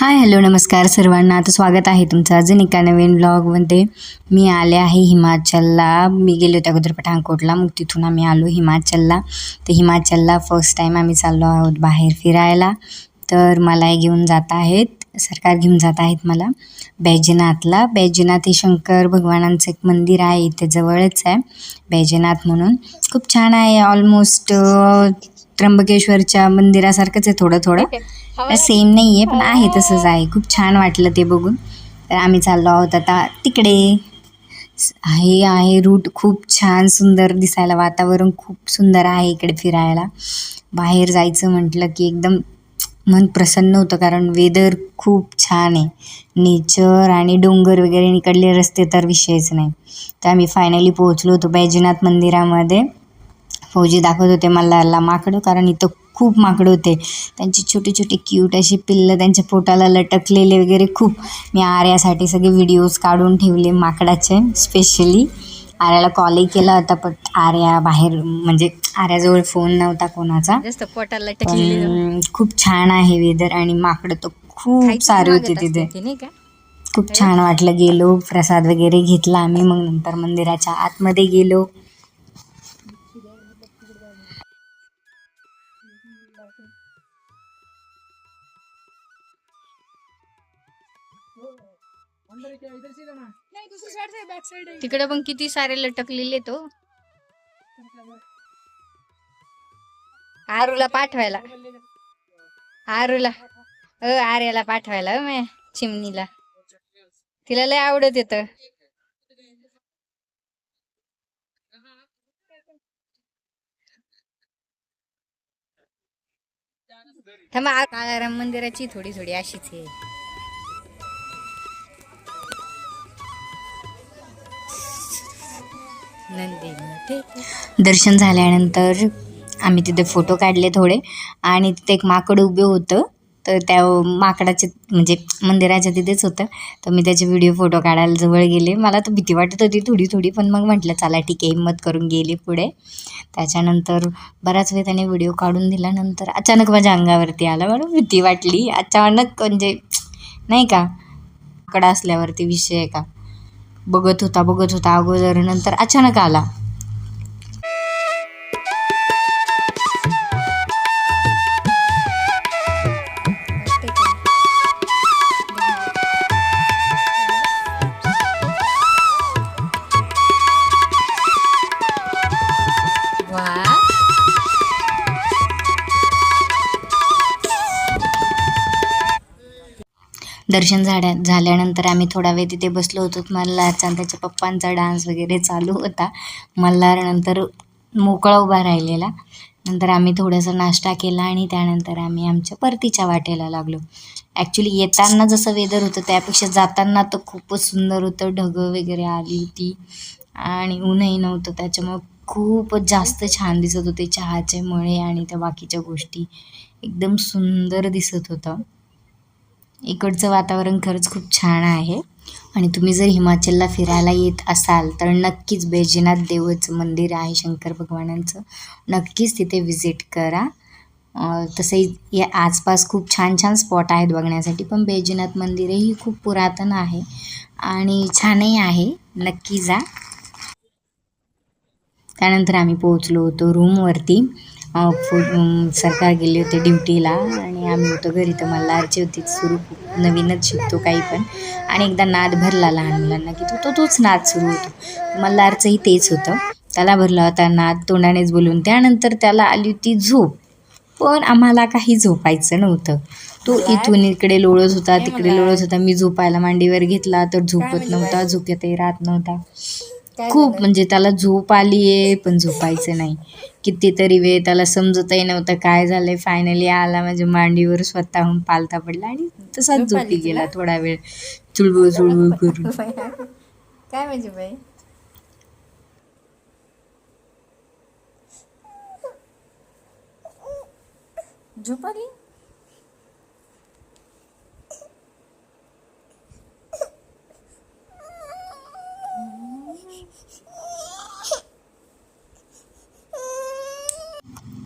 Hi hello नमस्कार सर्वांना. आता स्वागत आहे तुमचं अजून एका नवीन ब्लॉगमध्ये मी आले आहे हिमाचलला. मी गेले होते अगोदर पठाणकोटला. मग तिथून आम्ही आलो हिमाचलला. तर हिमाचलला फर्स्ट टाईम आम्ही चाललो आहोत बाहेर फिरायला. तर मला घेऊन जात आहेत. सरकार घेऊन जात आहेत मला. बैजनाथला. बैजनाथ हे शंकर भगवानांचं एक मंदिर आहे. इथे जवळच आहे. बैजनाथ म्हणून. खूप छान आहे. ऑलमोस्ट त्र्यंबकेश्वरच्या मंदिरासारखंच आहे थोडं थोडं. सेम नाही आहे पण आहे तसंच आहे. खूप छान वाटलं ते बघून. तर आम्ही चाललो आहोत आता तिकडे. हे आहे रूट. खूप छान सुंदर दिसायला वातावरण खूप सुंदर आहे इकडे फिरायला. बाहेर जायचं म्हटलं की एकदम मन प्रसन्न होतं कारण वेदर खूप छान आहे. नेचर आणि डोंगर वगैरे इकडले रस्ते तर विषयच नाही. तर आम्ही फायनली पोहोचलो होतो बैजनाथ मंदिरामध्ये. फौजी दाखवत होते मल्हारला माकडं कारण इथं खूप माकडं होते. त्यांची छोटी छोटी क्यूट अशी पिल्लं त्यांच्या पोटाला लटकलेले वगैरे खूप. मी आर्यासाठी सगळे व्हिडिओज काढून ठेवले माकडाचे स्पेशली आर्याला कॉलही केला होता पण आर्या बाहेर म्हणजे आर्याजवळ फोन नव्हता कोणाचा. पोटाला खूप छान आहे वेदर आणि माकडं तर खूप सारे होते तिथे. खूप छान वाटलं गेलो प्रसाद वगैरे घेतला आम्ही. मग नंतर मंदिराच्या आतमध्ये गेलो. तिकडे पण किती सारे लटकलेले तो. आरूला पाठवायला. आरूला. अ आर्याला पाठवायला अ म्या चिमणीला. तिला लय आवडत येत. थांबा आ- काळाराम मंदिराची थोडी थोडी अशीच आहे. नंदी मोठे दर्शन झाल्यानंतर आम्ही तिथे फोटो काढले थोडे आणि तिथे एक माकड उभे होतं. तर त्या माकडाचे म्हणजे मंदिराच्या तिथेच होतं. तर मी त्याचे व्हिडिओ फोटो काढायला जवळ गेले. मला तर भीती वाटत होती थोडी थोडी पण मग म्हटलं चला ठीक आहे हिंमत करून गेले पुढे. त्याच्यानंतर बराच वेळ त्याने व्हिडिओ काढून दिल्यानंतर अचानक माझ्या अंगावरती आला. मला भीती वाटली. अचानक म्हणजे नाही का? माकडा असल्यावरती विषय आहे का? बघत होता बघत होता अगोदर. नंतर अचानक आला. दर्शन झाड्या झाल्यानंतर आम्ही थोडा वेळ तिथे बसलो होतो. मल्हारचा आणि त्याच्या पप्पांचा डान्स वगैरे चालू होता. मल्हार नंतर मोकळा उभा राहिलेला. नंतर आम्ही थोडासा नाश्ता केला आणि त्यानंतर आम्ही आमच्या परतीच्या वाटेला लागलो. ॲक्च्युली येताना जसं वेदर होतं त्यापेक्षा जाताना तर खूपच सुंदर होतं. ढगं वगैरे आली होती आणि ऊनही नव्हतं. त्याच्यामुळं खूपच जास्त छान दिसत होते चहाचे मळे आणि त्या बाकीच्या गोष्टी. एकदम सुंदर दिसत होतं. इकडचं वातावरण खरंच खूप छान आहे. आणि तुम्ही जर हिमाचलला फिरायला येत असाल तर नक्कीच बैजनाथ देवाचं मंदिर आहे शंकर भगवानांचं. नक्कीच तिथे व्हिजिट करा. तसंही या आसपास खूप छान छान स्पॉट आहेत बघण्यासाठी पण बैजनाथ मंदिरही खूप पुरातन आहे आणि छानही आहे. नक्की जा. त्यानंतर आम्ही पोहोचलो होतो रूमवरती सरकार गेले होते ड्युटीला आणि आम्ही होतो घरी. तर मल्हारची होती सुरू नवीनच शिकतो काही पण. आणि एकदा नाद भरला लहान मुलांना की तो तो तोच नाद सुरू होतो. मल्हारचंही तेच होतं. त्याला भरला होता नाद तोंडानेच बोलून. त्यानंतर त्याला आली होती झोप. पण आम्हाला काही झोपायचं नव्हतं. तो इथून इकडे लोळत होता तिकडे लोळत होता. मी झोपायला मांडीवर घेतला तर झोपत नव्हता झोक्यातही राहत नव्हता. खूप म्हणजे त्याला झोप आली आहे पण झोपायचं नाही. कितीतरी वेळ त्याला समजतही नव्हतं काय झालंय. फायनली आला माझ्या मांडीवर स्वतःहून पालता पडला आणि तसाच झोपी गेला थोडा वेळ. चुळबुळ चुळबुळ करून. काय म्हणजे बाई? झोप आली?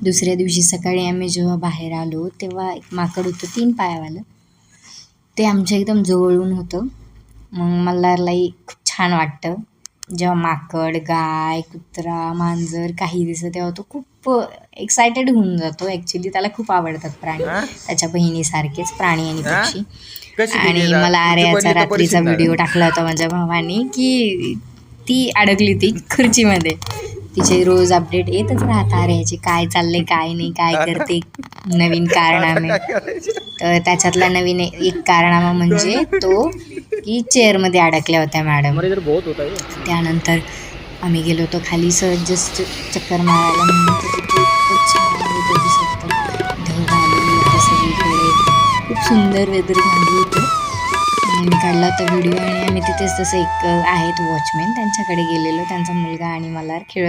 दुसऱ्या दिवशी सकाळी आम्ही जेव्हा बाहेर आलो तेव्हा एक माकड होतं तीन पायावालं. ते आमच्या एकदम जवळून होतं. मग मल्हारलाही खूप छान वाटतं. जेव्हा माकड गाय कुत्रा मांजर काही दिसतं तेव्हा तो खूप एक्सायटेड होऊन जातो. ॲक्च्युली त्याला खूप आवडतात प्राणी. त्याच्या बहिणीसारखेच प्राणी आणि पक्षी. आणि मला आर्याचा रात्रीचा व्हिडिओ. टाकला होता माझ्या भावाने की ती अडकली ती खुर्चीमध्ये. तिचे रोज अपडेट येतच राहतात आर्याचे काय चाललंय काय नाही काय करते नवीन कारणामे तर त्याच्यातला नवीन एक कारनामा म्हणजे तो की चेअरमध्ये अडकल्या होत्या मॅडम. त्यानंतर आम्ही गेलो होतो खाली सहज जस्ट चक्कर मारायला खूप सुंदर वेदर झालं होतं. आणि मी काढला होता व्हिडिओ आणि आम्ही तिथेच तसं एक आहेत वॉचमॅन त्यांच्याकडे गेलेलो. त्यांचा मुलगा आणि मला खेळत